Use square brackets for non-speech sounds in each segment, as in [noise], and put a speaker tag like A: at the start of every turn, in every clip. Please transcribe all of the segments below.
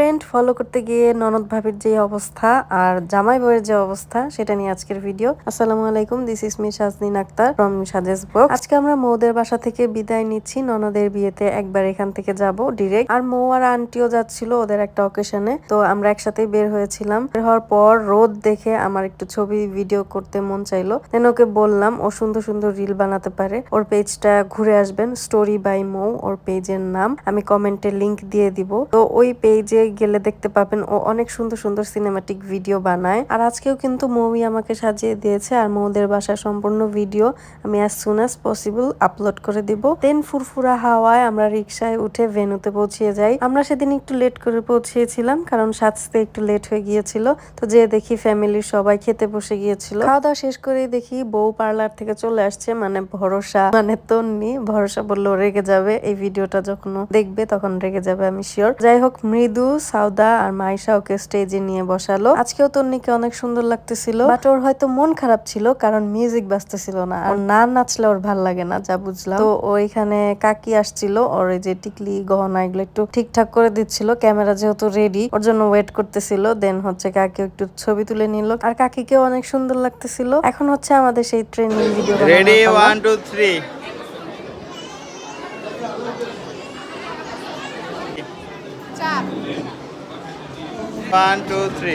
A: Trend follow করতে গিয়ে ননদ ভাবির যে অবস্থা আর জামাই বইয়ের যে অবস্থা, সেটা নিয়ে আজকের ভিডিও আসসালামু আলাইকুম this is me Shajnin Akter from such as box আজকে আমরা মৌদের বাসা থেকে বিদায় নিচ্ছি, ননদের বিয়েতে একবার এখান থেকে যাব ডিরেক্ট আর মৌ আর আন্টিও যাচ্ছিল ওদের একটা অকেশনে তো আমরা একসাথেই বের হয়েছিলাম। বের হওয়ার পর রোদ দেখে আমার একটু ছবি ভিডিও করতে মন চাইলো। দেন ওকে বললাম, ও সুন্দর সুন্দর রিল বানাতে পারে। ওর পেজটা ঘুরে আসবেন স্টোরি বাই মৌ, ওর পেজের নাম। আমি কমেন্টে লিংক দিয়ে দিব। তো ওই পেজে গেলে দেখতে পাবেন ও অনেক সুন্দর সুন্দর সিনেমাটিক ভিডিও বানায়। আর আজকেও কিন্তু মুভি আমাকে সাজিয়ে দিয়েছে আর মৌদের বাসার সম্পূর্ণ ভিডিও আমি as soon as possible upload করে দিব। দেন ফুরফুরা হাওয়ায় আমরা রিক্সায় উঠে ভেনুতে পৌঁছিয়ে যাই। আমরা সেদিন একটু লেট করে পৌঁছিয়েছিলাম কারণ সাজতে একটু লেট হয়ে গিয়েছিল। তো যে দেখি ফ্যামিলির সবাই খেতে বসে গিয়েছিল। খাওয়া দাওয়া শেষ করে দেখি বউ পার্লার থেকে চলে আসছে মানে ভরসা মানে তন্নি ভরসা বলল, রেগে যাবে। এই ভিডিওটা যখন দেখবে তখন রেগে যাবে, আমি শিওর যাই হোক, মৃদু সাউদা আর মাইশা ওকে স্টেজে নিয়ে বসালো। আজকেও তন্নিকে অনেক সুন্দর লাগতেছিল বাট ওর হয়তো মন খারাপ ছিল কারণ মিউজিক বাজতেছিল না। আর না নাচলে ওর ভালো লাগে না যা বুঝলাম। তো ওইখানে কাকি আসছিল ওর এই যে টিকলি গহনা এগুলো একটু ঠিকঠাক করে দিচ্ছিল ক্যামেরা যেহেতু রেডি ওর জন্য ওয়েট করতেছিল। দেন হচ্ছে কাকি একটু ছবি তুলে নিল। আর কাকিকেও অনেক সুন্দর লাগতেছিল। এখন হচ্ছে আমাদের সেই training video
B: ready one two three one two three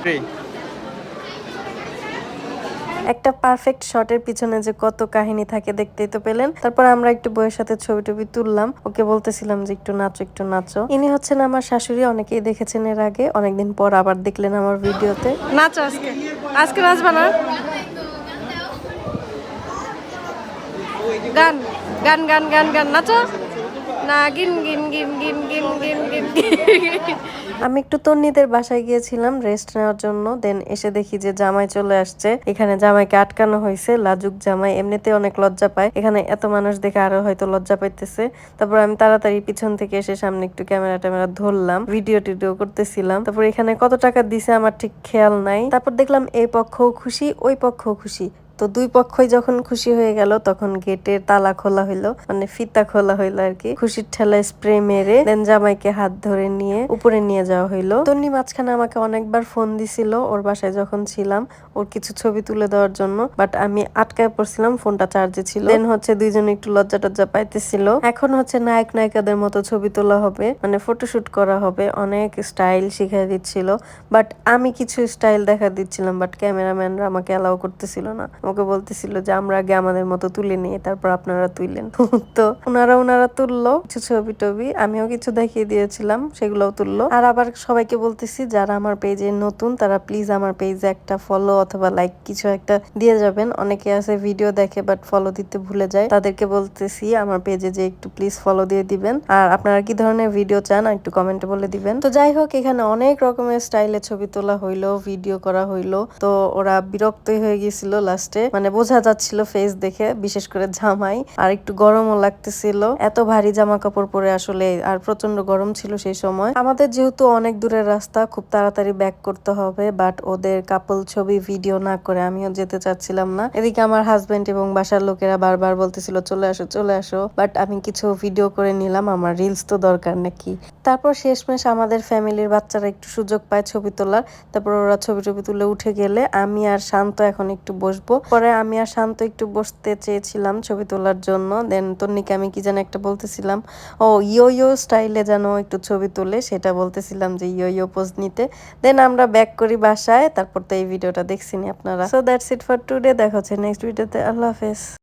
B: three
A: একটা পারফেক্ট শটের পিছনে যে কত কাহিনী থাকে দেখতেই তো পেলেন। তারপর আমরা একটু বইয়ের সাথে ছবি টবি তুললাম। ওকে বলতেছিলাম যে একটু নাচো একটু নাচো। ইনি হচ্ছেন আমার শাশুড়ি অনেকেই দেখেছেন এর আগে। অনেকদিন পর আবার দেখলেন আমার ভিডিওতে। নাচো আজকে। আজকে নাচবা না? গান গান গান গান গান নাচো। আমি একটু তন্নিদের বাসায় গিয়েছিলাম রেস্ট নেওয়ার জন্য। দেন এসে দেখি যে জামাই চলে আসছে। এখানে জামাইকে আটকানো হয়েছে, লাজুক জামাই। এমনিতে অনেক লজ্জা পায়। এখানে এত মানুষ দেখে আরও হয়তো লজ্জা পাইতেছে। তারপর আমি তাড়াতাড়ি পিছন থেকে এসে সামনে একটু ক্যামেরা ট্যামেরা ধরলাম ভিডিও টিডিও করতেছিলাম। তারপর এখানে কত টাকা দিছে আমার ঠিক খেয়াল নাই। তারপর দেখলাম এই পক্ষও খুশি, ওই পক্ষও খুশি। তো দুই পক্ষই যখন খুশি হয়ে গেল, তখন গেটের তালা খোলা হইল মানে ফিতা খোলা হইল আর কি। খুশির ঠেলায় স্প্রে মেরে দেন জামাইকে হাত ধরে নিয়ে উপরে নিয়ে যাওয়া হইল। তন্নি মাঝখানে আমাকে অনেকবার ফোন দিছিল, ওর বাসায় যখন ছিলাম, ওর কিছু ছবি তুলে দেওয়ার জন্য বাট আমি আটকায় পড়ছিলাম ফোনটা চার্জে ছিল। দেন হচ্ছে দুইজনে একটু লজ্জা টজ্জা পাইতেছিল। এখন হচ্ছে নায়ক নায়িকাদের মতো ছবি তোলা হবে মানে ফটোশুট করা হবে, অনেক স্টাইল শিখাই দিচ্ছিল। বাট আমি কিছু স্টাইল দেখা দিচ্ছিলাম বাট ক্যামেরাম্যানরা আমাকে অ্যালাউ করতেছিল না। আমাকে বলতেছিল যে, আমরা আগে আমাদের মতো তুলে নিয়ে তারপর আপনারা তুললেন। [laughs] তো ওনারা ওনারা তুললো কিছু ছবি টবি, আমিও কিছু দেখিয়ে দিয়েছিলাম, সেগুলোও তুললো। আর আবার সবাইকে বলতেছি, যারা আমার পেজে নতুন, তারা প্লিজ আমার পেজে একটা ফলো অথবা লাইক কিছু একটা দিয়ে যাবেন। অনেকে আছে ভিডিও দেখে বাট ফলো দিতে ভুলে যায়। তাদেরকে বলতেছি, আমার পেজে যে একটু প্লিজ ফলো দিয়ে দিবেন। আর আপনারা কি ধরনের ভিডিও চান একটু কমেন্টে বলে দিবেন। তো যাই হোক, এখানে অনেক রকমের স্টাইলে ছবি তোলা হইল ভিডিও করা হইল। তো ওরা বিরক্তই হয়ে গেছিল গিয়েছিল লাস্টে মানে বোঝা যাচ্ছিল ফেস দেখে, বিশেষ করে জামাই। আর একটু গরমও লাগতেছিল। এত ভারী জামা কাপড় পরে আসলে আর প্রচণ্ড গরম ছিল সেই সময়। আমাদের যেহেতু অনেক দূরের রাস্তা, খুব তাড়াতাড়ি ব্যাক করতে হবে। বাট ওদের কাপল ছবি ভিডিও না করে আমিও যেতে চাচ্ছিলাম না। এদিকে আমার হাজবেন্ড এবং বাসার লোকেরা বারবার বলতেছিল, চলে আসো চলে আসো। বাট আমি কিছু ভিডিও করে নিলাম, আমার রিলস তো দরকার নাকি। তারপর শেষমেশ আমাদের ফ্যামিলির বাচ্চারা একটু সুযোগ পায় ছবি তোলার। তারপর ওরা ছবি টবি তুলে উঠে গেলে আমি আর শান্ত এখন একটু বসবো। পরে আমি আর শান্ত একটু বসতে চেয়েছিলাম ছবি তোলার জন্য। দেন তন্নিকে আমি কি যেন একটা বলতেছিলাম, ও ইয়ো ইয়ো স্টাইলে যেন একটু ছবি তোলে। সেটা বলতেছিলাম যে ইয়ো ইয়ো পোজ নিতে। দেন আমরা ব্যাক করি বাসায়, তারপর তো এই ভিডিওটা দেখছিনি আপনারা। So that's it for today দেখা হচ্ছে নেক্সট ভিডিওতে আল্লাহ হাফেজ।